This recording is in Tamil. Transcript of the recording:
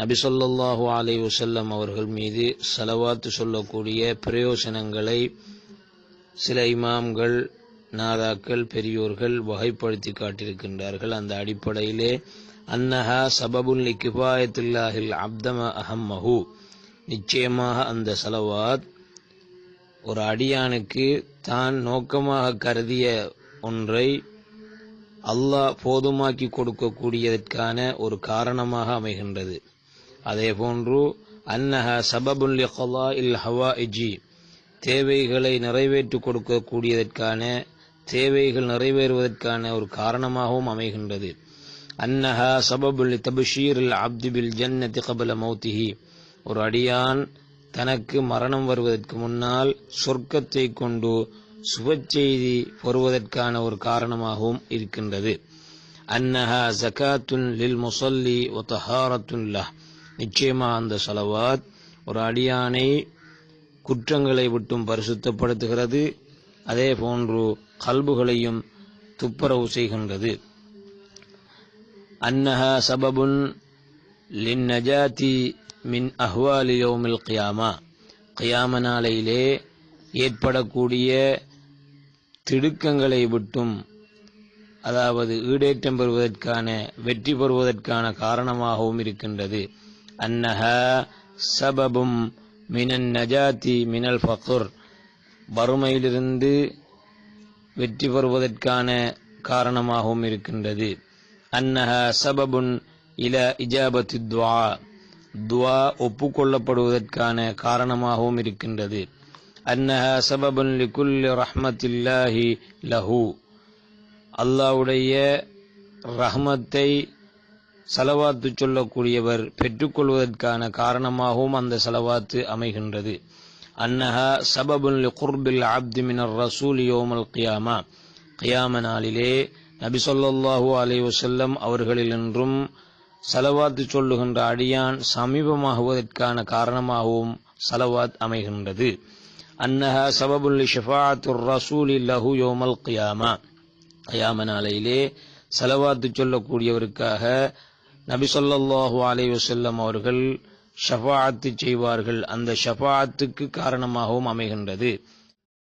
நபிசல்லாஹு அலை வசல்லம் அவர்கள் மீது செலவாத்து சொல்லக்கூடிய பிரயோசனங்களை சில இமாம்கள் நாதாக்கள் பெரியோர்கள் வகைப்படுத்தி காட்டியிருக்கின்றார்கள். அந்த அடிப்படையிலே அன்னஹா சபபுல் கிபாயத்துல்லாஹில் அப்தம அஹம்மஹு. நிச்சயமாக அந்த செலவாத் ஒரு அடியானுக்கு தான் நோக்கமாக கருதிய ஒன்றை அல்லாஹ் போதுமாக்கி கொடுக்கக்கூடியதற்கான ஒரு காரணமாக அமைகின்றது. அதே போன்று அன்னஹ சபபுல்லி கலா இல் ஹவா இஜி தேவைகளை நிறைவேற்றி கொடுக்கக்கூடியதற்கான தேவைகள் நிறைவேறுவதற்கான ஒரு காரணமாகவும் அமைகின்றது. அன்னஹா சபபுல் தபுஷீர் இல் அப்திபில் ஜன்னதி கபல மௌத்திஹி. ஒரு அடியான் தனக்கு மரணம் வருவதற்கு முன்னால் சொர்க்கத்தை கொண்டு சுபச்செய்தி பெறுவதற்கான ஒரு காரணமாகவும் இருக்கின்றது. அன்னஹா ஜகாத்துன் லில் முசல்லி ஒத்தஹாரத்துன் லஹ். நிச்சயமா அந்த சலவாத் ஒரு அடியானை குற்றங்களை விட்டும் பரிசுத்தப்படுத்துகிறது. அதே போன்று கல்புகளையும் துப்புரவு செய்கின்றது. அன்னஹா சபபுன் லின் நஜாதி மின் அஹ்வாலி யோமில் கியாமா. கியாம நாளையிலே ஏற்படக்கூடிய திடுக்கங்களை விட்டும் அதாவது ஈடேற்றம் பெறுவதற்கான வெற்றி பெறுவதற்கான காரணமாகவும் இருக்கின்றது. அன்னஹா சபபும் மினன் நஜாதி மினல் ஃபகுர் வறுமையிலிருந்து வெற்றி பெறுவதற்கான காரணமாகவும் இருக்கின்றது. அன்னஹா சபபுன் இல இஜாபத்து துவா துவா ஒப்புக்கொள்ளப்படுவதற்கான காரணமாகவும் இருக்கின்றது. அன்னஹா சபபுன் லிகுல்லி ரஹ்மத்தில்லாஹி லஹு அல்லாவுடைய ரஹ்மத்தை செலவாத்து சொல்லக்கூடியவர் பெற்றுக்கொள்வதற்கான காரணமாகவும் அந்த செலவாத்து அமைகின்றது. அன்னஹா சபபுல் குர்பில் அப்தி மினர் ரசூல் யோமல் கியாமா. கியாம நாளிலே நபி சொல்லாஹூ அலை வசல்லம் அவர்களிலென்றும் சலவாத்து சொல்லுகின்ற அடியான் சமீபமாகுவதற்கான காரணமாகவும் சலவாத் அமைகின்றது. அன்னஹா சபபுல் ஷிஃபாத்துர் ரசூலி லஹு யோமல் கியாமா. கியாம நாளையிலே செலவாத்து சொல்லக்கூடியவருக்காக நபி சொல்லாஹு அலை வசல்லம் அவர்கள் ஷஃபாத்து செய்வார்கள். அந்த ஷஃபாத்துக்கு காரணமாகவும் அமைகின்றது.